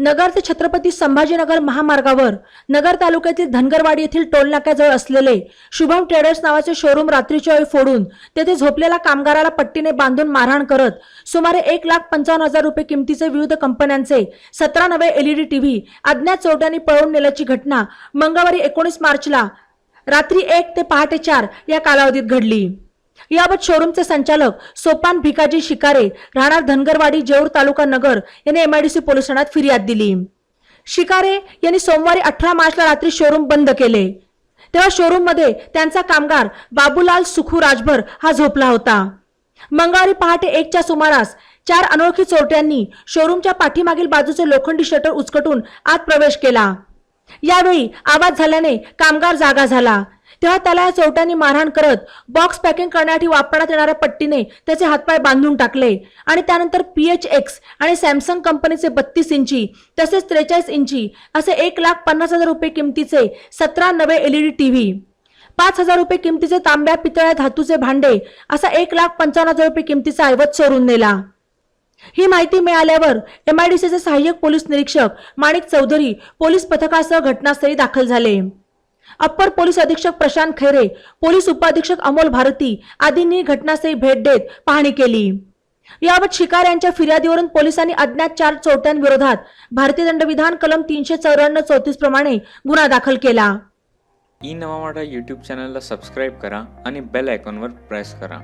नगर ते छत्रपती संभाजीनगर महामार्गावर नगर तालुक्यातील धनगरवाडी येथील टोलनाक्याजवळ असलेले शुभम ट्रेडर्स नावाचे शोरूम रात्रीच्या वेळी फोडून तेथे झोपलेल्या कामगाराला पट्टीने बांधून मारहाण करत सुमारे एक लाख पंचावन्न हजार रुपये किमतीचे विविध कंपन्यांचे सतरा नवे एलईडी टीव्ही अज्ञात चोरट्यांनी पळवून नेल्याची घटना मंगळवारी एकोणीस मार्चला रात्री एक ते पहाटे चार या कालावधीत घडली. याबाबत शोरूमचे संचालक सोपान भिकाजी शिकारे राहणार धनगरवाडी जेऊर तालुका नगर यांनी एमआयडीसी पोलीस ठाण्यात फिर्याद दिली. शिकारे यांनी सोमवारी अठरा मार्चला रात्री शोरूम बंद केले. तेव्हा शोरूममध्ये त्यांचा कामगार बाबूलाल सुखू राजभर हा झोपला होता. मंगळवारी पहाटे एकच्या सुमारास चार अनोळखी चोरट्यांनी शोरूमच्या पाठीमागील बाजूचे लोखंडी शटर उचकटून आत प्रवेश केला. यावेळी आवाज झाल्याने कामगार जागा झाला. तेव्हा त्याला या चोरट्यांनी मारहाण करत बॉक्स पॅकिंग करण्यासाठी वापरण्यात येणाऱ्या पट्टीने त्याचे हातपाय बांधून टाकले. आणि त्यानंतर पीएच एक्स आणि सॅमसंग कंपनीचे बत्तीस इंची तसेच त्रेचाळीस इंची असे एक लाख पन्नास हजार रुपये किमतीचे सतरा नवे एलईडी टीव्ही पाच हजार रुपये किमतीचे तांब्या पितळ्या धातूचे भांडे असा एक लाख पंचावन्न हजार रुपये किमतीचा ऐवज चोरून नेला. ही माहिती मिळाल्यावर एमआयडीसीचे सहाय्यक पोलीस निरीक्षक माणिक चौधरी पोलीस पथकासह घटनास्थळी दाखल झाले. अप्पर पोलीस अधीक्षक प्रशांत खैरे पोलीस उपाधीक्षक अमोल भारती आदींनी घटनास्थळी भेट देत पाहणी केली. याबाबत शिकार यांच्या फिर्यादीवरून पोलिसांनी अज्ञात चार चोरट्यांविरोधात भारतीय दंडविधान कलम तीनशे चौऱ्याण्णव चौतीस प्रमाणे गुन्हा दाखल केला. ई नवा यूट्यूब चॅनलला सबस्क्राईब करा आणि बेल आयकॉनवर प्रेस करा.